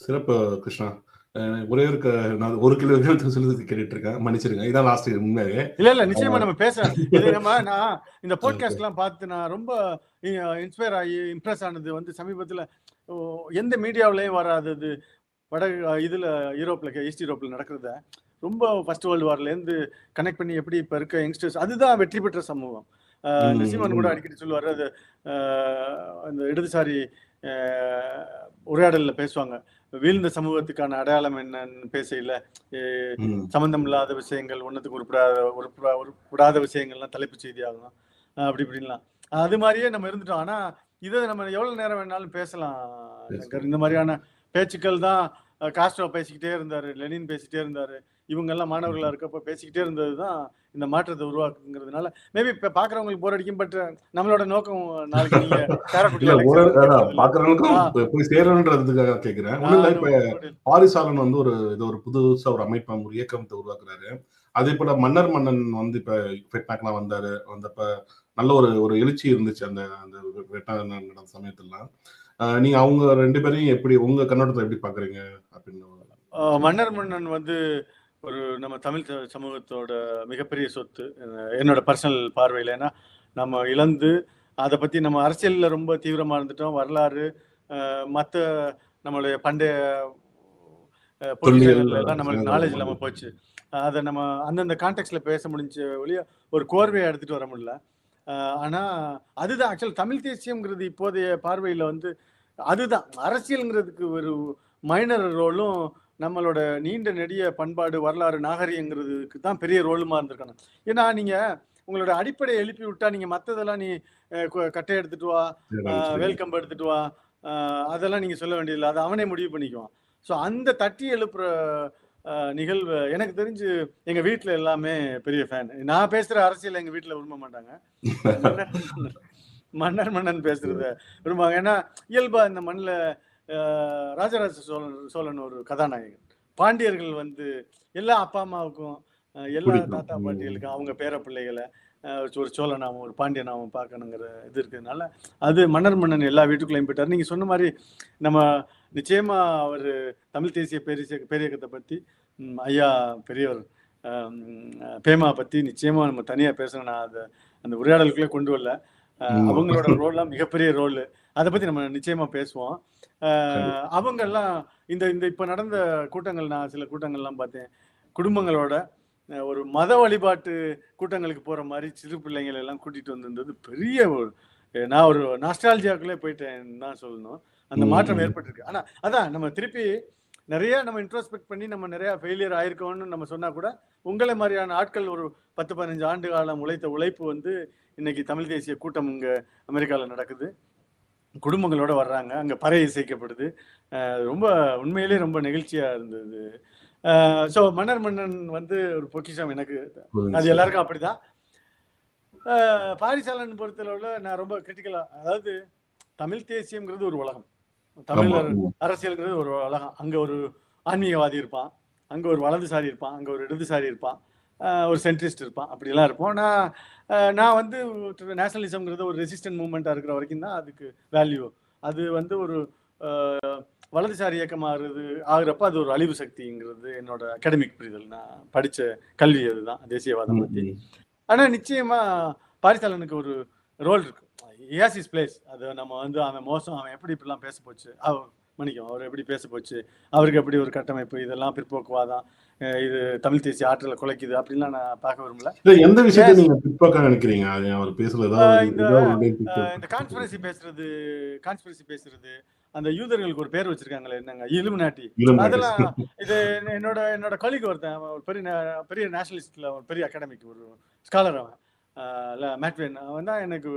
சிறப்பு கிருஷ்ணா. ஒரே ஒரு நான் ஒரு கிலோ சொல்லி கேட்டுட்டு இருக்கேன் மன்னிச்சிருங்க. இதான் லாஸ்ட் உண்மையாவே. இல்ல இல்ல நிச்சயமா நம்ம பேசலாம் நம்ம நான் இந்த போட்காஸ்ட் எல்லாம் பார்த்து நான் ரொம்ப இன்ஸ்பயர் ஆகி இம்ப்ரெஸ் ஆனது வந்து சமீபத்துல எந்த மீடியாவிலையும் வராதது வட இதுல யூரோப்ல ஈஸ்ட் யூரோப்ல நடக்கிறத ரொம்ப ஃபர்ஸ்ட் வேர்ல்டு வார்ல இருந்து கனெக்ட் பண்ணி எப்படி இப்ப இருக்க யங்ஸ்டர்ஸ் அதுதான் வெற்றி பெற்ற சமூகம். நரசிம்மன் கூட. அடிக்கடி சொல்லுவாரு அது அந்த இடதுசாரி உரையாடல்ல பேசுவாங்க. வீழ்ந்த சமூகத்துக்கான அடையாளம் என்னன்னு பேசையில. சம்பந்தம் இல்லாத விஷயங்கள் ஒன்றத்துக்கு உருப்படாத உருப்படா உருப்படாத விஷயங்கள்லாம் தலைப்புச் செய்தி அப்படி இப்படின்லாம். அது மாதிரியே நம்ம இருந்துட்டோம். ஆனா இதை நம்ம எவ்வளவு நேரம் வேணாலும் பேசலாம் இந்த மாதிரியான பேச்சுக்கள் தான் காஸ்ட்ரோ பேசிக்கிட்டே இருந்தாரு லெனின் பேசிக்கிட்டே இருந்தாரு. இவங்க எல்லாம் மாணவர்களா இருக்கப்ப பேசிக்கிட்டே இருந்தது தான் இந்த மாற்றத்தை உருவாக்குங்கிறதுனால மேபி இப்ப பாக்குறவங்களுக்கு போர் அடிக்கும் பட் நம்மளோட நோக்கம் நாளைக்கு நீங்க இல்ல காரைக்குடியில ஒரு election அதான் கேட்கறது இல்ல. பாக்குறவங்களுக்கும் ஆ. போய் சேரணுன்றதுக்காக கேக்குறேன். ஒண்ணும் இல்ல இப்ப பாரிசாலன் வந்து ஒரு இது ஒரு புதுசா ஒரு அமைப்பு ஒரு இயக்கத்தை உருவாக்குறாரு. அதே போல மன்னர் மன்னன் வந்து இப்ப ஃபெட்னாக்லாம் வந்தாரு. வந்தப்ப நல்ல ஒரு ஒரு எழுச்சி இருந்துச்சு அந்த அந்த நடந்த சமயத்துல ஆஹ் நீங்க அவங்க ரெண்டு பேரையும் எப்படி உங்க கண்ணோட்டத்தை எப்படி பாக்குறீங்க? அப்படின்னு மன்னர் மன்னன் வந்து ஒரு நம்ம தமிழ் சமூகத்தோட மிகப்பெரிய சொத்து என்னோட பர்சனல் பார்வையில் ஏன்னா நம்ம இழந்து அதை பற்றி நம்ம அரசியலில் ரொம்ப தீவிரமாக இருந்துட்டோம். வரலாறு மற்ற நம்மளுடைய பண்டைய எல்லாம் நம்மளுக்கு நாலேஜ் இல்லாமல் போச்சு. அதை நம்ம அந்தந்த கான்டெக்ட்ல பேச முடிஞ்ச ஒழிய ஒரு கோர்வையை எடுத்துட்டு வர முடியல. அஹ் ஆனா அதுதான் ஆக்சுவல் தமிழ் தேசியம்ங்கிறது இப்போதைய பார்வையில வந்து அதுதான். அரசியல்ங்கிறதுக்கு ஒரு மைனர் ரோலும் நம்மளோட நீண்ட நெடிய பண்பாடு வரலாறு நாகரிகங்கிறதுக்கு தான் பெரிய ரோலுமா இருந்திருக்கணும். ஏன்னா நீங்க உங்களோட அடிப்படையை எழுப்பி விட்டா நீங்க மத்ததெல்லாம் நீ கட்டை எடுத்துட்டு வா வேல்கம்பு எடுத்துட்டு வா அதெல்லாம் நீங்க சொல்ல வேண்டியதில்லை. அதை அவனே முடிவு பண்ணிக்குவான். ஸோ அந்த தட்டி எழுப்புற நிகழ்வு எனக்கு தெரிஞ்சு எங்க வீட்ல எல்லாமே பெரிய ஃபேன் நான் பேசுற அரசியல் எங்க வீட்ல விரும்ப மாட்டாங்க. மன்னர் மன்னன் பேசுறத விரும்புவாங்க. ஏன்னா இயல்பா இந்த மண்ணில் ராஜராஜ சோழன் சோழன் ஒரு கதாநாயகன் பாண்டியர்கள் வந்து எல்லா அப்பா அம்மாவுக்கும் எல்லா. தாத்தா. பாட்டிகளுக்கும் அவங்க பேர பிள்ளைகளை ஒரு சோழ நாமம் ஒரு பாண்டிய நாமம் பார்க்கணுங்கிற இது இருக்கிறதுனால அது மன்னர் மன்னன் எல்லா வீட்டுக்குள்ளேயும் போயிட்டார் நீங்க சொன்ன மாதிரி நம்ம நிச்சயமா அவர் தமிழ் தேசிய பேரிய பேரியக்கத்தை பத்தி ஐயா பெரியவர் பேமா பத்தி நிச்சயமா நம்ம தனியா பேசணும் நான் அதை அந்த உரையாடலுக்குள்ளே கொண்டு வரல. அவங்களோட ரோல்லாம் மிகப்பெரிய ரோல் அதை பத்தி நம்ம நிச்சயமா பேசுவோம் ஆஹ் அவங்க எல்லாம் இந்த இந்த இப்ப நடந்த கூட்டங்கள் நான் சில கூட்டங்கள்லாம் பார்த்தேன். குடும்பங்களோட ஒரு மத வழிபாட்டு கூட்டங்களுக்கு போற மாதிரி சிறு பிள்ளைங்களை எல்லாம் கூட்டிட்டு வந்திருந்தது பெரிய ஒரு நான் ஒரு நாஸ்டாலஜியாக்குள்ளே போயிட்டேன் தான் சொல்லணும். அந்த மாற்றம். ஏற்பட்டிருக்கு. ஆனா அதான் நம்ம திருப்பி நிறைய நம்ம இன்ட்ரோஸ்பெக்ட் பண்ணி நம்ம நிறைய ஃபெயிலியர் ஆயிருக்கோம்னு நம்ம சொன்னா கூட உங்களை மாதிரியான ஆட்கள் ஒரு பத்து பதினஞ்சு ஆண்டு காலம் உழைத்த உழைப்பு வந்து இன்னைக்கு தமிழ் தேசிய கூட்டம் இங்க அமெரிக்கால நடக்குது. குடும்பங்களோட வர்றாங்க. அங்க பறை இசைக்கப்படுது. ரொம்ப உண்மையிலேயே ரொம்ப நெகிழ்ச்சியா இருந்தது. ஸோ மன்னர் மன்னன் வந்து ஒரு பொக்கிஷம் எனக்கு. அது எல்லாருக்கும் அப்படிதான். பாரிசாலன் பொறுத்தளவுல நான் ரொம்ப கிரிட்டிக்கலா அதாவது தமிழ் தேசியம்ங்கிறது ஒரு உலகம். தமிழர் அரசியல்ங்கிறது ஒரு உலகம். அங்க ஒரு ஆன்மீகவாதி இருப்பான். அங்க ஒரு வலதுசாரி இருப்பான். அங்க ஒரு இடதுசாரி இருப்பான். ஒரு சென்ட்ரிஸ்ட் இருப்பான். அப்படிலாம் இருப்போம். நான் நான் வந்து நேஷனலிசம்ங்கிறது ஒரு ரெசிஸ்டன்ட் மூவ்மெண்ட்டாக இருக்கிற வரைக்கும் தான் அதுக்கு வேல்யூ அது வந்து ஒரு வலதுசாரி இயக்கமாகிறது ஆகுறப்ப அது ஒரு அழிவு சக்திங்கிறது என்னோட அகாடமிக் புரிதல். நான் படிச்ச கல்வி அதுதான் தேசியவாதம் பத்தி. ஆனா நிச்சயமா பாரிசாலனுக்கு ஒரு ரோல் இருக்கு. ஏஸ் இஸ் பிளேஸ் அது நம்ம வந்து அவன் மோசம் அவன் எப்படி இப்படிலாம் பேச போச்சு அவ மன்னிக்கும் அவர் எப்படி பேச போச்சு அவருக்கு எப்படி ஒரு கட்டமைப்பு? இதெல்லாம் பிற்போக்குவாதான். இது தமிழ் தேசிய ஆற்றலை குலைக்குது அப்படின்லாம் நான் பார்க்க விரும்பல. எந்த விஷயத்தை நீங்க பிற்போக்கா நினைக்கிறீங்க? அது அவர் பேசுறது இந்த கான்ஸ்பிரசி பேசுறது கான்ஸ்பிரசி பேசுறது அந்த யூதர்களுக்கு ஒரு பேர் வச்சிருக்காங்களே என்னங்க? இலுமினாட்டி. அதெல்லாம் இது என்ன- என்னோட என்னோட கலிக் ஒருத்தன் ஒரு பெரிய பெரிய நேஷனலிஸ்ட்ல ஒரு பெரிய அகாடமிக் ஒரு ஸ்காலர் அவன். மேட்வேன் அவன் தான் எனக்கு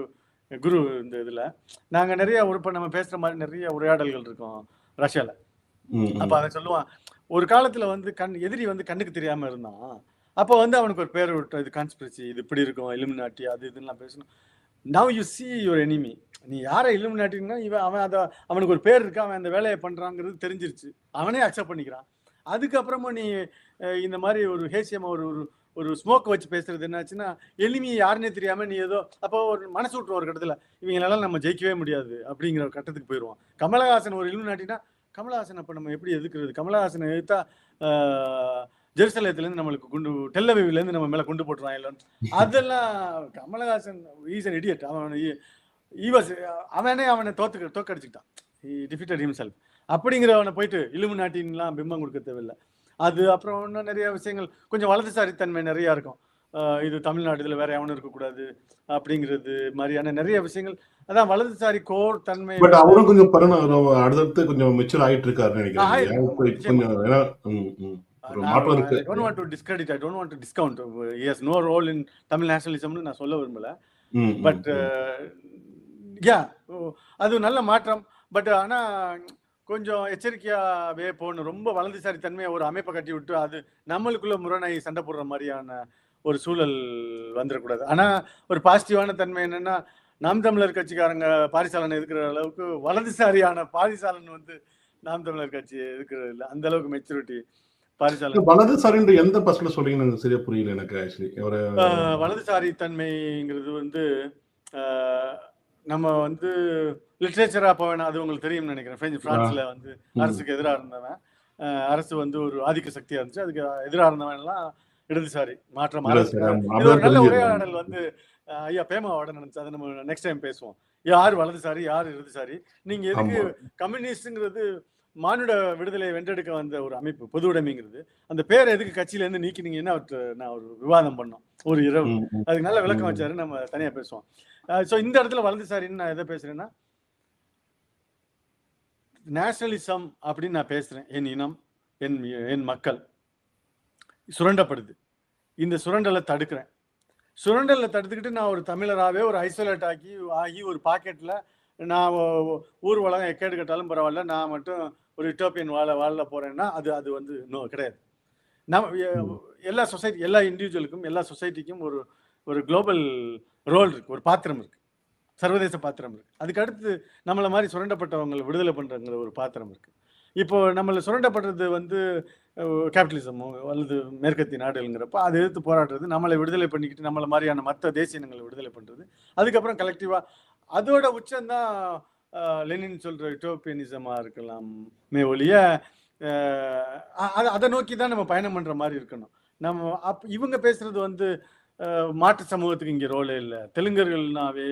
குரு இந்த இதுல. நாங்க நிறைய ஒரு இப்ப நம்ம பேசுற மாதிரி நிறைய உரையாடல்கள் இருக்கும் ம். அப்ப அவன் சொல்லுவான் ஒரு காலத்துல வந்து கண் எதிரி வந்து கண்ணுக்கு தெரியாம இருந்தான் அப்போ வந்து அவனுக்கு ஒரு பேர் விட்டு இது கான்ஸ்பிரசி இது இப்படி இருக்கும் இலுமினாட்டி அது இதுலாம் பேசணும். Now you see your enemy நீ யாரை இலுமினாட்டின்னா இவன் அவன் அதை அவனுக்கு ஒரு பேர் இருக்கு அவன் அந்த வேலையை பண்றாங்கிறது தெரிஞ்சிருச்சு. அவனே அக்செப்ட் பண்ணிக்கிறான். அதுக்கப்புறமா நீ இந்த மாதிரி ஒரு ஹேசியமா ஒரு ஒரு ஒரு ஸ்மோக் வச்சு பேசுறது என்னாச்சுன்னா எளிமையை யாருன்னே தெரியாம நீ ஏதோ அப்போ ஒரு மனசு விட்டுரும் ஒரு கட்டத்துல இவங்களெல்லாம் நம்ம ஜெயிக்கவே முடியாது அப்படிங்கிற ஒரு கட்டத்துக்கு போயிடுவான் கமலஹாசன் ஒரு இலுமினாட்டினா கமலஹாசன் அப்போ நம்ம எப்படி எதுக்குறது கமலஹாசனை எதிர்த்தா ஜெருசலேத்துலேருந்து நம்மளுக்கு குண்டு டெல்லவிவ்லேருந்து நம்ம மேலே குண்டு போட்டுறான் இல்லைன்னு. அதெல்லாம் கமலஹாசன் ஈஸ் அன் இடியட் அவன் ஈவஸ் அவனே அவனை தோத்து தோக்கடிச்சுக்கிட்டான் டிஃபிட்டட் ஹிம்செல்ஃப் அப்படிங்கிறவனை போயிட்டு இலும்பு நாட்டின்லாம் பிம்பம் கொடுக்க தேவையில்லை. அது அப்புறம் இன்னும் நிறைய விஷயங்கள் கொஞ்சம் வலதுசாரித்தன்மை நிறையா இருக்கும். இது தமிழ்நாடு இதுல வேற எவனும் இருக்கக்கூடாது அப்படிங்கிறது மாதிரியான நிறைய விஷயங்கள். அதான் வலதுசாரி கோர் தன்மை பட் அவரும் கொஞ்சம் அடுத்தடுத்து கொஞ்சம் மெச்சூர் ஆயிட்டு இருக்காருன்னு நினைக்கிறேன். Discount has no role in Tamil நேஷனலிசம்னு நான் சொல்ல விரும்பல. பட். யா அது நல்ல மாற்றம். பட் ஆனா கொஞ்சம் எச்சரிக்கையாவே போகணும். ரொம்ப வலதுசாரி தன்மையை ஒரு அமைப்பை கட்டி விட்டு அது நம்மளுக்குள்ள முரணை சண்டை போடுற மாதிரியான ஒரு சூழல் வந்துடக்கூடாது ஆனா ஒரு பாசிட்டிவான தன்மை என்னன்னா நாம் தமிழர் கட்சிக்காரங்க பாரிசாலன் எதுக்குற அளவுக்கு வலதுசாரியான பாரிசாலன் வந்து நாம் தமிழர் கட்சி எதுக்குறது இல்லை. அந்த அளவுக்கு மெச்சூரிட்டி பாரிசாலன். வலதுசாரின்ற எந்த பஸ்ல சொல்றீங்கன்னு சரியா புரியல எனக்கு ஆக்சுவலி ஒரு வலதுசாரி தன்மைங்கிறது வந்து ஆஹ் நம்ம வந்து லிட்ரேச்சரா போவேனா அது உங்களுக்கு தெரியும்னு நினைக்கிறேன். பிரெஞ்சு பிரான்ஸ்ல வந்து. அரசுக்கு எதிராக இருந்தவன். அரசு வந்து ஒரு ஆதிக்க சக்தியா இருந்துச்சு. அதுக்கு எதிராக இருந்தவன் எல்லாம் இடதுசாரி மாற்றம் நல்ல. உரையாடல் வந்து ஐயா பேமாவோட நினைச்சு அதை நம்ம நெக்ஸ்ட் டைம் பேசுவோம். யார் வலதுசாரி யார் இடதுசாரி நீங்க எதுக்கு. கம்யூனிஸ்ட்ங்கிறது மானுட விடுதலை வென்றெடுக்க வந்த ஒரு அமைப்பு பொது உடைமைங்கிறது. அந்த பேரை எதுக்கு கட்சியில இருந்து நீக்கினீங்கன்னா அவர்கிட்ட நான் ஒரு விவாதம் பண்ணோம். ஒரு இரவு. அதுக்கு நல்ல விளக்கம். வச்சாரு நம்ம தனியா பேசுவோம். ஸோ இந்த இடத்துல வலதுசாரின்னு நான் எதை பேசுறேன்னா நேஷனலிசம் அப்படின்னு நான் பேசுறேன். என் இனம் என் என் மக்கள். சுரண்டப்படுது. இந்த சுரண்டலை தடுக்கிறேன். சுரண்டலை தடுத்துக்கிட்டு நான் ஒரு தமிழராகவே ஒரு ஐசோலேட் ஆக்கி ஆகி ஒரு பாக்கெட்ல நான் ஒ- ஒ- ஊர் உலகம் எக்கேடு கட்டாலும் பரவாயில்ல நான் மட்டும் ஒரு யூட்டோப்பியன் வாழ வாழ போறேன்னா அது அது வந்து நோ கிடையாது. நம்ம எல்லா சொசைட்டி எல்லா இண்டிவிஜுவலுக்கும் எல்லா சொசைட்டிக்கும் ஒரு ஒரு குளோபல் ரோல் இருக்கு ஒரு பாத்திரம் இருக்கு. சர்வதேச பாத்திரம் இருக்கு. அதுக்கு அடுத்து நம்மள மாதிரி சுரண்டப்பட்டவங்களை விடுதலை பண்றங்கிற ஒரு பாத்திரம் இருக்கு. இப்போ நம்மள சுரண்டப்படுறது வந்து கேபிட்டலிசமோ அல்லது மேற்கத்திய நாடுங்கிறப்ப அதை எதிர்த்து போராடுறது நம்மளை விடுதலை பண்ணிக்கிட்டு நம்மளை மாதிரியான மற்ற தேசிய இனங்களை விடுதலை பண்ணுறது அதுக்கப்புறம் கலெக்டிவாக அதோட உச்சம்தான் லெனின் சொல்ற யூட்டோப்பியனிசமா இருக்கலாம். மே ஒழிய அதை அதை நோக்கி தான் நம்ம பயணம் பண்ணுற மாதிரி இருக்கணும். நம்ம அப் இவங்க பேசுறது வந்து மாற்று சமூகத்துக்கு இங்கே ரோலே இல்லை. தெலுங்கர்கள்னாவே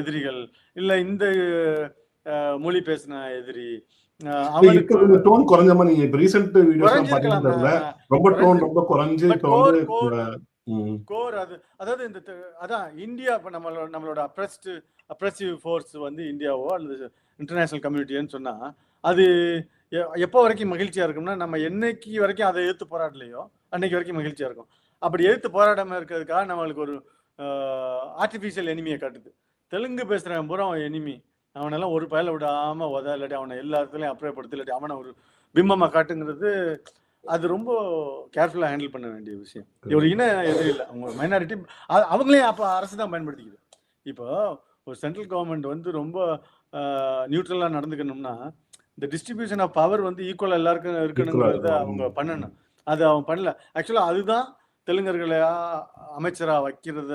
எதிரிகள் இல்லை இந்த மொழி பேசின எதிரி டோன் குறைஞ்ச மாதிரி நீங்க ரீசெண்ட் வீடியோஸ் ரொம்ப டோன் ரொம்ப குறைஞ்சு கோர் அது அதாவது இந்த அதான் இந்தியா இப்போ நம்மளோட நம்மளோட அப்ரெஸ்ட் அப்ரெசிவ் ஃபோர்ஸ் வந்து இந்தியாவோ அல்லது இன்டர்நேஷனல் கம்யூனிட்டின்னு சொன்னா அது எப்போ வரைக்கும் மகிழ்ச்சியா இருக்கும்னா நம்ம என்னைக்கு வரைக்கும் அதை எதிர்த்து போராடலையோ அன்னைக்கு வரைக்கும் மகிழ்ச்சியா இருக்கும். அப்படி எதிர்த்து போராடாம இருக்கிறதுக்காக நம்மளுக்கு ஒரு ஆர்டிஃபிஷியல் எனிமியை காட்டுது. தெலுங்கு பேசுறவன் பூரா எனிமி அவனெல்லாம் ஒரு பயல விடாம உத இல்லாட்டி அவனை எல்லா இடத்துலயும் அப்புறப்படுத்து இல்லாட்டி அவனை ஒரு பிம்பமா காட்டுங்கிறது அது ரொம்ப கேர்ஃபுல்லா ஹேண்டில் பண்ண வேண்டிய விஷயம். ஒரு இன எதிரி இல்லை. அவங்க மைனாரிட்டி அவங்களே அப்போ அரசு தான் பயன்படுத்திக்குது. இப்போ ஒரு சென்ட்ரல் கவர்மெண்ட் வந்து ரொம்ப நியூட்ரலாக நடந்துக்கணும்னா இந்த டிஸ்ட்ரிபியூஷன் ஆஃப் பவர் வந்து ஈக்குவலாக எல்லாருக்கும் இருக்கணுங்கிறத. அவங்க பண்ணணும். அது அவன் பண்ணல. ஆக்சுவலாக அதுதான் தெலுங்கர்களை அமைச்சரா வைக்கிறத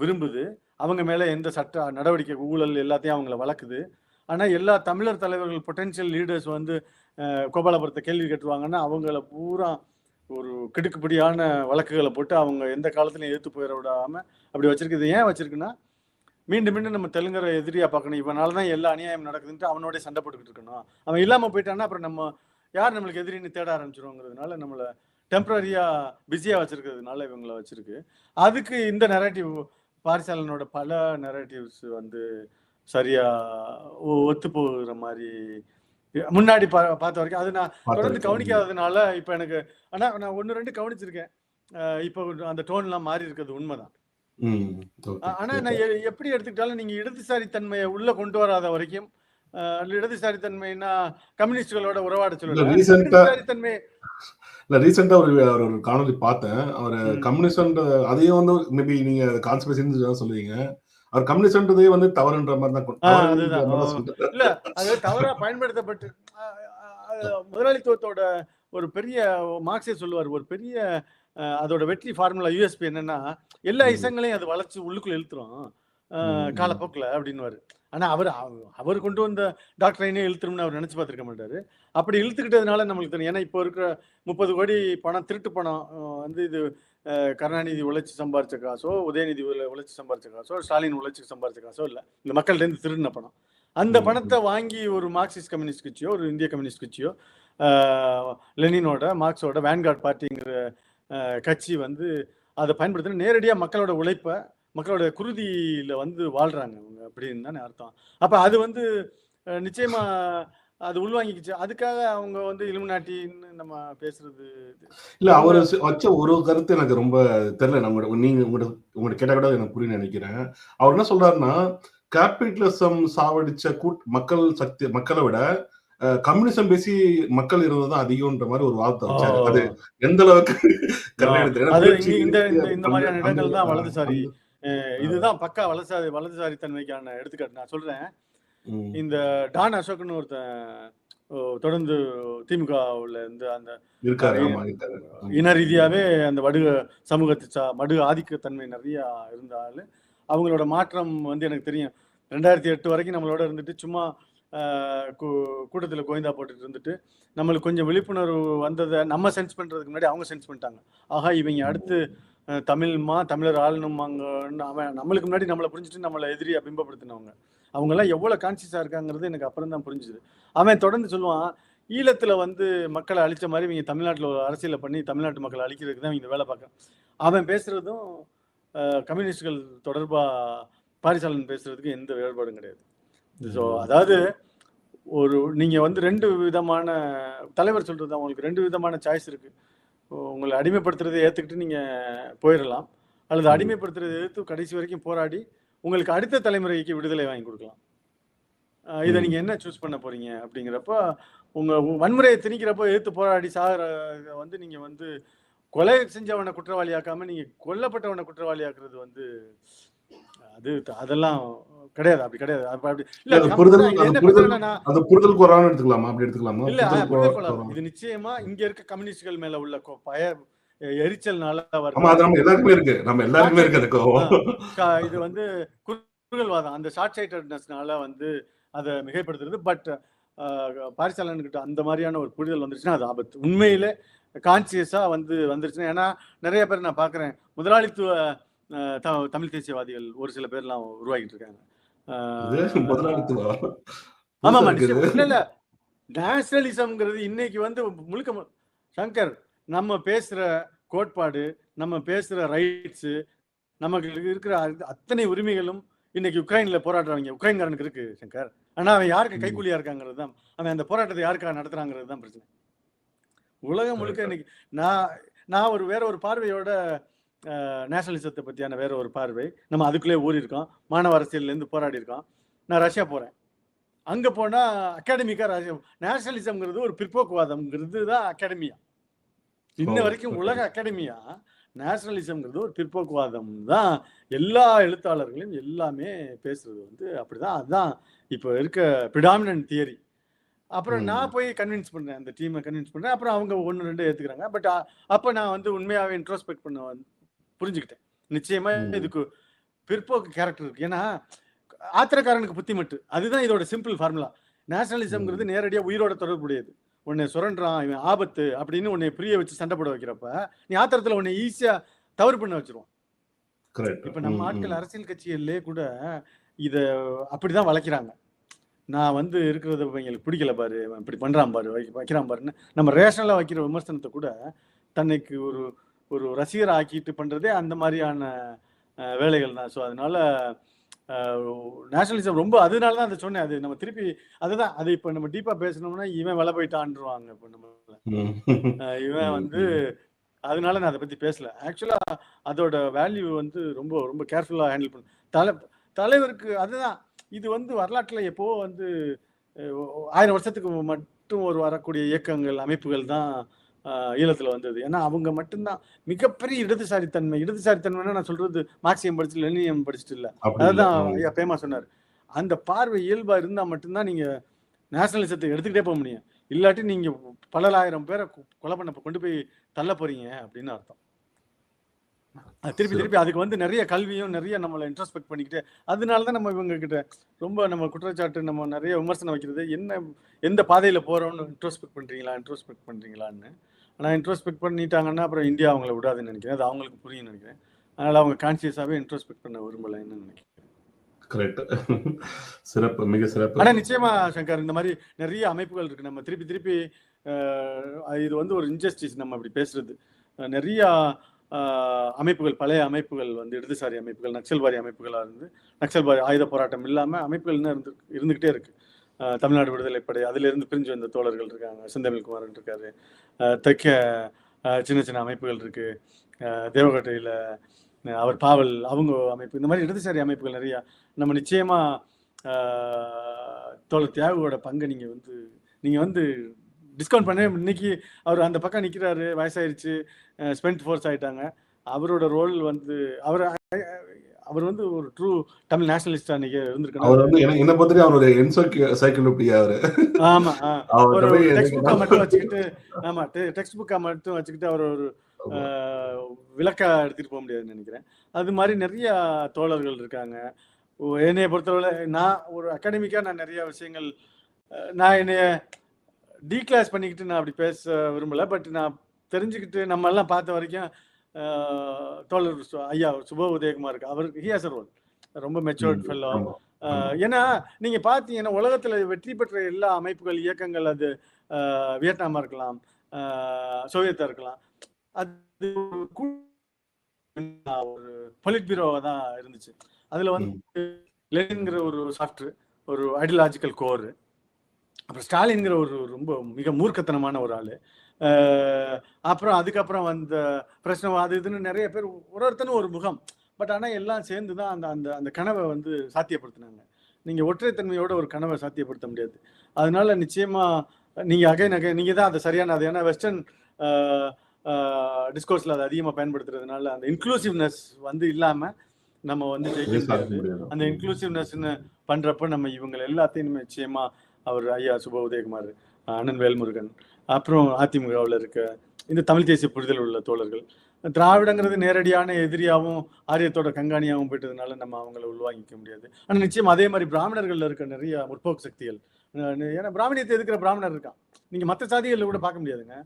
விரும்புது. அவங்க மேலே எந்த சட்ட நடவடிக்கை ஊழல் எல்லாத்தையும் அவங்கள வளர்க்குது ஆனால் எல்லா தமிழர் தலைவர்கள் பொட்டென்ஷியல் லீடர்ஸ் வந்து கோபாலபுரத்தை கேள்வி கேட்டுருவாங்கன்னா அவங்கள பூரா ஒரு கிடுக்குப்படியான வழக்குகளை போட்டு அவங்க எந்த காலத்துலையும் எடுத்து போயிட விடாமல் அப்படி வச்சிருக்குது. ஏன் வச்சிருக்குன்னா மீண்டும் மீண்டும் நம்ம தெலுங்கரை எதிரியாக பார்க்கணும். இவனால தான் எல்லா அநியாயம் நடக்குதுன்ட்டு அவனோட சண்டை போட்டுக்கிட்டு இருக்கணும். அவன் இல்லாமல் போயிட்டான்னா அப்புறம் நம்ம யார் நம்மளுக்கு எதிரின்னு தேட ஆரம்பிச்சிருவோங்கிறதுனால நம்மளை டெம்பரரியாக பிஸியாக வச்சிருக்கிறதுனால இவங்கள வச்சிருக்கு. அதுக்கு இந்த நெரேட்டிவ் பாரிசாலனோட பல நெரேட்டிவ்ஸ் வந்து சரியா ஒத்து போகிற மாதிரி முன்னாடி பா பார்த்த வரைக்கும் அது நான் தொடர்ந்து. கவனிக்காததுனால இப்ப எனக்கு ஆனா நான் ஒன்னு ரெண்டு கவனிச்சிருக்கேன் இப்போ அந்த டோன்லாம் மாறி இருக்கிறது உண்மைதான் ஆனா. நான் எப்படி எடுத்துக்கிட்டாலும் நீங்க இடதுசாரி தன்மையை உள்ள கொண்டு வராத வரைக்கும் இடதுசாரி தன்மைனா கம்யூனிஸ்டுகளோட உறவாட ரீசெண்டா இடதுசாரி தன்மை இல்ல ரீசெண்டா ஒரு ஒரு ஒரு காணொலி பார்த்தேன் அவர். கம்யூனிஸ்ட் அதையும் வந்து மேபி நீங்க கான்ஸ்பிரசின்னு சொல்லுவீங்க அவர் கம்யூனிஸ்ட்ன்றதே வந்து தவறுன்ற மாதிரி தான். இல்ல அது தவறா பயன்படுத்தப்பட்டு முதலாளித்துவத்தோட ஒரு பெரிய மார்க்ஸே சொல்லுவார் ஒரு பெரிய அதோட வெற்றி ஃபார்முலா யூஎஸ்பி என்னன்னா எல்லா. இசங்களையும் அது வளைச்சு உள்ளுக்குள்ள இழுத்துரும். காலப்போக்கில் அப்படின்னுவாரு. ஆனா அவர் அவ- அவர் கொண்டு வந்த டாக்டரைனே இழுத்துரும்னு அவர் நினைச்சு பார்த்திருக்க மாட்டாரு. அப்படி இழுத்துக்கிட்டதுனால நம்மளுக்கு தெரியும். ஏன்னா இப்போ இருக்கிற முப்பது கோடி பணம் திருட்டு பணம் வந்து இது கருணாநிதி உழைச்சி சம்பாரிச்ச காசோ உதயநிதி உழைச்சி சம்பாரிச்ச காசோ ஸ்டாலின் உழைச்சி சம்பாரிச்ச காசோ இல்லை. இந்த மக்கள்கிட்ட இருந்து திருடின பணம். அந்த. பணத்தை வாங்கி ஒரு மார்க்சிஸ்ட் கம்யூனிஸ்ட் கட்சியோ ஒரு இந்திய கம்யூனிஸ்ட் கட்சியோ லெனினோட மார்க்ஸோட வேன்கார்ட் பார்ட்டிங்கிற கட்சி வந்து அதை பயன்படுத்தி நேரடியாக மக்களோட உழைப்பை மக்களோட குருதியில வந்து வாழ்றாங்க அவங்க அப்படின்னு தானே அர்த்தம். அப்ப அது வந்து நிச்சயமா அது உள்வாங்கிக்கிச்சு. அதுக்காக அவங்க வந்து இலுமினாட்டின்னு நம்ம பேசுறது. இல்ல அவரு வச்ச ஒரு கருத்து எனக்கு ரொம்ப தெரியல. நம்ம நீங்க உங்களோட உங்களோட கேட்ட கூட எனக்கு புரியும் நினைக்கிறேன். அவர் என்ன சொல்றாருன்னா கேபிட்டலிசம் சாவடிச்ச கூட் மக்கள் சக்தி மக்களை விட கம்யூனிசம் பேசி மக்கள் இருந்ததுதான் அதிகம்ன்ற மாதிரி ஒரு வார்த்தை வச்சாரு. அது எந்த அளவுக்கு இங்க- இந்த இந்த இந்த அந்த- மாதிரியான இடங்கள் தான் வலதுசாரி இதுதான் பக்கா வலதுசாரி வலதுசாரி தன்மைக்கான எடுத்துக்காட்டு. நான் சொல்றேன். இந்த டான் அசோக்னு ஒருத்தன் தொடர்ந்து திமுகவுல இருந்து அந்த இருக்காரு. ஆமா இருக்காரு. இன ரீதியாவே அந்த வடுக சமூகத்து சா வடுக ஆதிக்கத்தன்மை நிறைய இருந்தால் அவங்களோட மாற்றம் வந்து எனக்கு தெரியும். ரெண்டாயிரத்தி எட்டு வரைக்கும் நம்மளோட இருந்துட்டு சும்மா கூட்டத்தில் கோயந்தா போட்டுட்டு இருந்துட்டு நம்மளுக்கு கொஞ்சம் விழிப்புணர்வு வந்ததை நம்ம சென்ஸ் பண்றதுக்கு முன்னாடி அவங்க சென்ஸ் பண்ணிட்டாங்க. ஆஹா இவங்க அடுத்து தமிழ்மா தமிழர் ஆளணுமாங்கன்னு அவன் நம்மளுக்கு முன்னாடி நம்மளை புரிஞ்சுட்டு நம்மளை எதிரியா பிம்பப்படுத்தினவங்க. அவங்கெல்லாம் எவ்வளோ கான்சியஸாக இருக்காங்கிறது எனக்கு அப்புறம் தான் புரிஞ்சுது. அவன் தொடர்ந்து சொல்லுவான் ஈழத்துல வந்து மக்களை அழிச்ச மாதிரி இவங்க தமிழ்நாட்டில் ஒரு அரசியலை பண்ணி தமிழ்நாட்டு மக்களை அழிக்கிறதுக்கு தான் இவங்க வேலை பார்க்குறான் அவன் பேசுறதும் அஹ், கம்யூனிஸ்டுகள் தொடர்பா பாரிசாலன் பேசுறதுக்கு எந்த வேறுபாடும் கிடையாது. ஸோ அதாவது ஒரு நீங்க வந்து ரெண்டு விதமான தலைவர் சொல்றது அவங்களுக்கு ரெண்டு விதமான சாய்ஸ் இருக்கு. உங்களை அடிமைப்படுத்துறதை ஏத்துக்கிட்டு நீங்க போயிடலாம் அல்லது. அடிமைப்படுத்துறதை எதிர்த்து கடைசி வரைக்கும் போராடி உங்களுக்கு அடுத்த தலைமுறைக்கு விடுதலை வாங்கி கொடுக்கலாம் இதை ம். நீங்க என்ன சூஸ் பண்ண போறீங்க அப்படிங்கிறப்ப உங்க உ- வன்முறையை திணிக்கிறப்போ எதிர்த்து போராடி சாகிற வந்து நீங்க வந்து கொலை செஞ்சவனை குற்றவாளியாக்காம நீங்க கொல்லப்பட்டவனை குற்றவாளியாக்குறது வந்து அது அதெல்லாம் கிடையாது அப்படி கிடையாது. அப்ப அப்படி இல்ல புரிதல் என்ன புரிதல் அது எடுத்துக்கலாமா? அப்படி எடுத்துக்கலாமா? இல்ல. வரும். இது நிச்சயமா இங்க இருக்க கம்யூனிஸ்டுகள் மேல உள்ள பய எரிச்சல்னால ஆமா வர அது நம்ம எல்லாருக்குமே இருக்கு. நம்ம எல்லாருக்குமே இருக்கு அது இது வந்து குறுகல்வாதம். அந்த ஷார்ட் சைட்டட்னஸ்னால வந்து அதை மிகைப்படுத்துறது. பட் பாரிசாலன்கிட்ட அந்த மாதிரியான ஒரு புரிதல் வந்துருச்சுன்னா அது ஆபத்து. உண்மையிலே கான்சியஸா வந்து வந்துருச்சுன்னா ஏன்னா நிறைய பேர் நான் பார்க்குறேன் முதலாளித்துவ தமிழ் தேசியவாதிகள் ஒரு சில பேர்லாம் உருவாகிட்டு இருக்காங்க. ஆமா. இல்ல நேஷனலிசம்ங்கிறது இன்னைக்கு வந்து முழுக்க சங்கர் நம்ம பேசுற கோட்பாடு நம்ம பேசுற ரைட்ஸ் நமக்கு இருக்கிற அத்தனை உரிமைகளும் இன்னைக்கு உக்ரைன்ல போராடுறவங்க உக்ரைன்காரனுக்கு இருக்கு சங்கர். ஆனா அவன் யாருக்கு. கைக்கூலியா இருக்காங்கிறது தான் அவன் அந்த போராட்டத்தை யாருக்காக நடத்துறாங்கிறது தான் பிரச்சனை. உலகம் முழுக்க இன்னைக்கு நான் நான் ஒரு வேற ஒரு பார்வையோட நேஷனலிசத்தை பத்தியான வேற ஒரு பார்வை. நம்ம அதுக்குள்ளே ஊறி இருக்கோம் மாணவ அரசியல்ல இருந்து போராடி இருக்கோம் நான் ரஷ்யா போறேன். அங்க போனா அகாடமிக்கா நேஷனலிசம்ங்கிறது ஒரு பிற்போக்குவாதம்ங்கிறது தான் அகாடமியா. இன்ன வரைக்கும். உலக அகாடமியா நேஷனலிசம்ங்கிறது ஒரு பிற்போக்குவாதம் தான். எல்லா எழுத்தாளர்களையும் எல்லாமே பேசுறது வந்து அப்படிதான். அதுதான் இப்போ இருக்க பிடாமினன்ட் தியரி அப்புறம். நான் போய் கன்வின்ஸ் பண்ணேன் அந்த டீமை கன்வின்ஸ் பண்ணேன் அப்புறம் அவங்க ஒன்று ரெண்டு ஏத்துக்கிறாங்க. பட் அப்போ நான் வந்து உண்மையாவே இன்ட்ரோஸ்பெக்ட் பண்ண வந்து புரிஞ்சுக்கிட்டேன். நிச்சயமா. இதுக்கு பிற்போக்கு கேரக்டர் இருக்கு. ஏன்னா ஆத்திரக்காரனுக்கு புத்தி மட்டு அதுதான் இதோட சிம்பிள் ஃபார்முலா நேஷனலிசம்ங்கிறது நேரடியா உயிரோட தொடர்புடையது. உன்னை சுரண்டுறான் இவன் ஆபத்து அப்படின்னு உன்னை புரிய வச்சு சண்டை போட வைக்கிறப்ப நீ ஆத்திரத்துல உன்னை ஈஸியா தவறு பண்ண வச்சிருவான். இப்ப நம்ம ஆட்கள். அரசியல் கட்சிகள்லயே கூட இத அப்படிதான் வளைக்கிறாங்க. நான் வந்து இருக்கிறது இவங்களுக்கு பிடிக்கல பாரு இப்படி பண்றான் பாரு வைக்கிறான் பாருன்னு நம்ம ரேஷனலா வைக்கிற விமர்சனத்தை கூட தன்னைக்கு ஒரு ஒரு ரசிகர் ஆக்கிட்டு பண்றதே அந்த மாதிரியான வேலைகள் தான். ஸோ அதனால நேஷனலிசம் ரொம்ப அதனால தான் அதை சொன்னேன். அது நம்ம திருப்பி அதுதான். அது இப்போ நம்ம டீப்பா பேசணும்னா இவன் வில போயிட்டான்ருவாங்க இப்போ நம்ம இவன் வந்து அதனால நான் அதை பத்தி பேசல. ஆக்சுவலா அதோட வேல்யூ வந்து ரொம்ப ரொம்ப கேர்ஃபுல்லா ஹேண்டில் பண்ண தலை தலைவருக்கு அதுதான். இது வந்து வரலாற்றுல எப்போ வந்து ஆயிரம் வருஷத்துக்கு மட்டும் ஒரு வரக்கூடிய இயக்கங்கள் அமைப்புகள் தான் ஈழத்துல வந்தது. ஏன்னா அவங்க மட்டும்தான். மிகப்பெரிய இடதுசாரித்தன்மை. இடதுசாரித்தன்மைன்னா நான் சொல்றது மார்க்சியம் படிச்சு லெனினியம் படிச்சுட்டு இல்ல. அதுதான். ஐயா பேமா சொன்னார். அந்த பார்வை இயல்பா இருந்தா மட்டும்தான் நீங்க நேஷனலிசத்தை எடுத்துக்கிட்டே போக முடியும். இல்லாட்டி நீங்க பல ஆயிரம் பேரை கொலை பண்ண கொண்டு போய் தள்ள போறீங்க அப்படின்னு அர்த்தம். திருப்பி. திருப்பி அதுக்கு வந்து நிறைய கல்வியும் நிறைய நம்மளை இன்ட்ரோஸ்பெக்ட் பண்ணிக்கிட்டு அதனால தான் நம்ம இவங்க கிட்ட ரொம்ப நம்ம குற்றச்சாட்டு நம்ம நிறைய விமர்சனம் வைக்கிறது. என்ன எந்த பாதையில போறோம்னு இன்ட்ரோஸ்பெக்ட் பண்றீங்களா இன்ட்ரோஸ்பெக்ட் பண்றீங்களான்னு ஆனா இன்ட்ரோஸ்பெக்ட் பண்ணிட்டாங்கன்னா அப்புறம் இந்தியா அவங்கள விடாதுன்னு நினைக்கிறேன். அது அவங்களுக்கு புரியும் நினைக்கிறேன். அதனால அவங்க கான்சியஸாவே இன்ட்ரோஸ்பெக்ட் பண்ண விரும்பலைன்னு நினைக்கிறேன். கரெக்ட் சிறப்பு மிக சிறப்பு. ஆனா நிச்சயமா சங்கர் இந்த மாதிரி நிறைய அமைப்புகள் இருக்கு. நம்ம திருப்பி திருப்பி இது வந்து ஒரு இன்ஜஸ்டிஸ் நம்ம அப்படி பேசுறது. நிறைய அமைப்புகள் பழைய அமைப்புகள் வந்து இடதுசாரி அமைப்புகள் நக்சல்வாரி அமைப்புகளா இருந்து நக்சல்வாரி ஆயுத போராட்டம் இல்லாம அமைப்புகள் இன்னும் இருந்து இருந்துகிட்டே இருக்கு. அஹ், தமிழ்நாடு விடுதலைப்படை அதிலிருந்து பிரிஞ்சு வந்த தோழர்கள் இருக்காங்க. செந்தமிழ் குமாரன் இருக்காரு தைக்க சின்ன சின்ன அமைப்புகள் இருக்கு. தேவகட்டையில் அவர் பாவல் அவங்க அமைப்பு இந்த மாதிரி இடதுசாரி அமைப்புகள் நிறையா. நம்ம நிச்சயமா தோழர் தியாகுவோட பங்கை நீங்கள் வந்து நீங்கள் வந்து டிஸ்கவுண்ட் பண்ண இன்னைக்கு அவர் அந்த பக்கம் நிற்கிறாரு வயசாயிருச்சு ஸ்பெண்ட் ஃபோர்ஸ் ஆகிட்டாங்க அவரோட ரோல் வந்து அவர் அவர் வந்து ஒரு ட்ரூ தமிழ் நேஷனலிஸ்ட் அன்னைக்கு அவர் இருந்திருக்கணும் வந்து என்ன என்ன பத்தி அவர் ஒரு என்சைக்ளோபீடியா அவரு. ஆமா. அவர் ஒரு டெக்ஸ்ட் புக்கை மட்டும் வச்சுக்கிட்டு ஆமா டெக்ஸ்ட் புக்கை மட்டும் வச்சுக்கிட்டு அவர் ஒரு விளக்கா எடுத்துட்டு போக முடியாதுன்னு நினைக்கிறேன். அது மாதிரி நிறைய தோழர்கள் இருக்காங்க. என்னைய பொறுத்தவரை நான் ஒரு அகாடமிக்கா நான் நிறைய விஷயங்கள் நான் என்னைய டீ கிளாஸ் பண்ணிக்கிட்டு நான் அப்படி பேச விரும்பல. பட் நான் தெரிஞ்சுக்கிட்டு நம்ம எல்லாம் பார்த்த வரைக்கும் தோழர் ஐயா சுப உதயகுமாருக்கு அவருக்கு ஹியாஸ் ரோல் ரொம்ப மெச்சூர்ட் ஃபெல்லோ ஏன்னா நீங்க பாத்தீங்கன்னா உலகத்துல வெற்றி பெற்ற எல்லா அமைப்புகள் இயக்கங்கள் அது வியட்நாமா இருக்கலாம் சோவியத்தா இருக்கலாம். அது ஒரு பொலிட் பீரோவா தான் இருந்துச்சு. அதுல வந்து லெனின்ங்கிற ஒரு சாஃப்ட்வேர் ஒரு ஐடியாலஜிக்கல் கோர் அப்புறம் ஸ்டாலின்ங்கிற ஒரு ரொம்ப மிக மூர்க்கத்தனமான ஒரு ஆளு. அப்புறம் அதுக்கப்புறம் வந்த பிரச்சனை அது இதுன்னு நிறைய பேர் ஒரு ஒருத்தனும் ஒரு முகம். பட் ஆனா எல்லாம் சேர்ந்து தான் அந்த அந்த அந்த கனவை வந்து சாத்தியப்படுத்தினாங்க. நீங்க ஒற்றைத்தன்மையோட ஒரு கனவை சாத்தியப்படுத்த முடியாது. அதனால நிச்சயமா நீங்க அகைன் அகைன் நீங்க தான் அது சரியான அது ஏன்னா வெஸ்டர்ன் டிஸ்கோர்ஸ்ல அதை அதிகமா பயன்படுத்துறதுனால அந்த இன்க்ளூசிவ்னஸ் வந்து இல்லாம நம்ம வந்து ஜெயிக்க முடியாது. அந்த இன்க்ளூசிவ்னஸ்ன்னு பண்றப்ப நம்ம இவங்க எல்லாத்தையும் நிச்சயமா அவர் ஐயா சுப உதயகுமார் அண்ணன் வேல்முருகன் அப்புறம் அதிமுகவில் இருக்க இந்த தமிழ் தேசிய புரிதல் உள்ள தோழர்கள். திராவிடங்கிறது நேரடியான எதிரியாகவும் ஆரியத்தோட கண்காணியாகவும் போயிட்டதுனால நம்ம அவங்கள உள்வாங்கிக்க முடியாது. ஆனால் நிச்சயம் அதே மாதிரி பிராமணர்கள்ல இருக்க நிறைய முற்போக்கு சக்திகள் ஏன்னா பிராமணியத்தை எதுக்குற பிராமணர் இருக்கான். நீங்க மற்ற சாதிகளில் கூட பார்க்க முடியாதுங்க.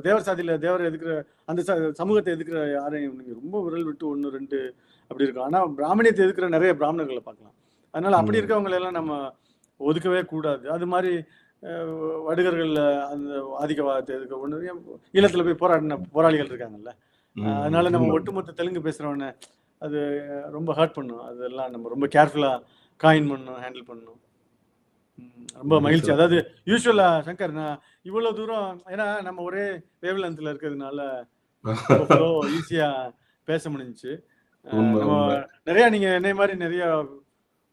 தேவர் சாதியில தேவர் எதுக்குற அந்த ச- சமூகத்தை எதுக்குற யாரையும் நீங்க ரொம்ப விரல் விட்டு ஒன்று ரெண்டு அப்படி இருக்கும். ஆனா பிராமணியத்தை எதுக்குற நிறைய பிராமணர்களை பார்க்கலாம். அதனால அப்படி ம். இருக்கவங்களை எல்லாம் நம்ம ஒதுக்கவே கூடாது அது மாதிரி வடுகர்கள்ல அந்த ஆதிக்கவாதத்தை எதுக்க ஒன்று ஈழத்துல போய் போராடின போராளிகள் இருக்காங்கல்ல அதனால நம்ம. ஒட்டுமொத்த தெலுங்கு பேசுறவன அது ரொம்ப ஹர்ட் பண்ணும் அதெல்லாம் நம்ம ரொம்ப கேர்ஃபுல்லா காயின் பண்ணணும் ஹேண்டில் பண்ணணும் ரொம்ப மகிழ்ச்சி. அதாவது யூஸ்வலா சங்கர் நான் இவ்வளவு தூரம் ஏன்னா நம்ம ஒரே வேவ் லென்த்ல இருக்கிறதுனால ஈஸியா பேச முடிஞ்சுச்சு. நிறைய நீங்க என்னை மாதிரி நிறைய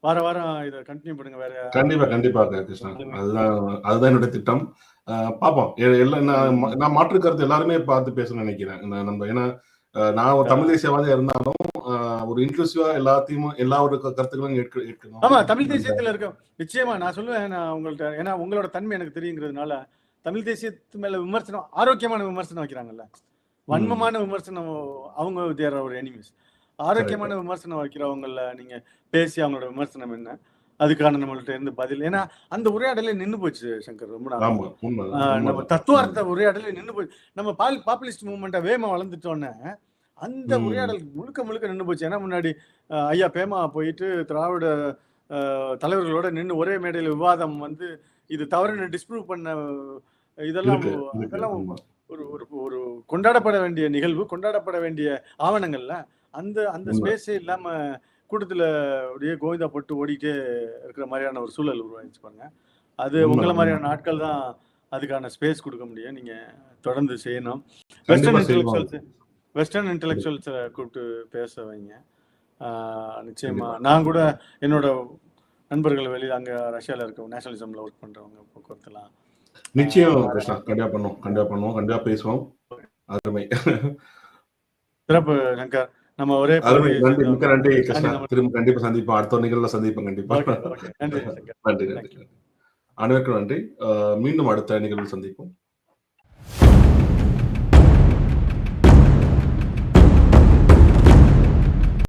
வார வாரம் இதை கண்டினியூ பண்ணுங்க வேற கண்டிப்பா கண்டிப்பா கிருஷ்ணா அதுதான் அதுதான் என்னோட திட்டம். பாப்போம் எல்லாம் நான் மாற்று கருத்து எல்லாருமே பார்த்து பேசணும்னு நினைக்கிறேன். நான் நம்ம ஏன்னா நான் ஒரு தமிழ் தேசியவாதியா இருந்தாலும் ஒரு இன்க்ளூசிவா எல்லாத்தையும் எல்லா ஒரு கருத்துக்களும் ஏற்க ஏற்கணும். ஆமா தமிழ் தேசியத்துல இருக்க நிச்சயமா நான் சொல்லுவேன் நான் உங்கள்ட்ட ஏன்னா உங்களோட தன்மை எனக்கு தெரியுங்கிறதுனால தமிழ் தேசியத்து மேல விமர்சனம் ஆரோக்கியமான விமர்சனம் வைக்கிறாங்கல்ல. வன்மமான விமர்சனம் அவங்க தேர் ஒரு எனிமீஸ் ஆரோக்கியமான விமர்சனம் வைக்கிறவங்கள நீங்க பேசி அவங்களோட விமர்சனம் என்ன? அதுக்கான நம்மள்ட்ட இருந்து பதில். ஏன்னா அந்த உரையாடலே நின்னு போச்சு சங்கர் ரொம்ப நாள். நம்ம. தத்துவார்த்த உரையாடலே நின்னு போச்சு. நம்ம பால் பாப்புலிஸ்ட் மூவ்மெண்ட்டை வேகமா வளர்ந்துட்டோன்னே அந்த. உரையாடல் முழுக்க முழுக்க நின்னு போச்சு. ஏன்னா முன்னாடி ஐயா பேமா போயிட்டு திராவிட தலைவர்களோட நின்னு ஒரே மேடையில விவாதம் வந்து இது தவறுன்னு டிஸ்ப்ரூவ் பண்ண இதெல்லாம் அதெல்லாம். ஒரு ஒரு ஒரு கொண்டாடப்பட வேண்டிய நிகழ்வு கொண்டாடப்பட வேண்டிய ஆவணங்கள்ல அந்த அந்த. ஸ்பேஸே இல்லாம கூட்டத்துல அப்படியே கோவிந்தா போட்டு ஓடிட்டே இருக்கிற மாதிரியான ஒரு சூழல் உருவாயிடுச்சு பாருங்க. அது உங்களை. மாதிரியான ஆட்கள் தான் அதுக்கான ஸ்பேஸ் கொடுக்க முடியும். நீங்க தொடர்ந்து செய்யணும். வெஸ்டர்ன். இன்டெலெக்சுவல்ஸ் வெஸ்டர்ன் இன்டெலெக்சுவல்ஸை கூப்பிட்டு பேச வைங்க. நிச்சயமா. நான் கூட என்னோட நண்பர்கள் வெளியில அங்க ரஷ்யால இருக்க நேஷனலிசம்ல ஒர்க் பண்றவங்க போக்குவரத்துலாம். நிச்சயம் கிருஷ்ணா கண்டிப்பா பண்ணுவோம். கண்டிப்பா பண்ணுவோம். கண்டிப்பா பேசுவோம். அருமை. சிறப்பு சங்கர். நம்ம ஒரே நன்றி. மிக்க நன்றி கிருஷ்ணா. திரும்ப கண்டிப்பா சந்திப்போம். அடுத்த நிகழ்வுல சந்திப்போம் கண்டிப்பா. நன்றி நன்றி நன்றி. அனைவருக்கும் நன்றி. மீண்டும் அடுத்த நிகழ்வில் சந்திப்போம்.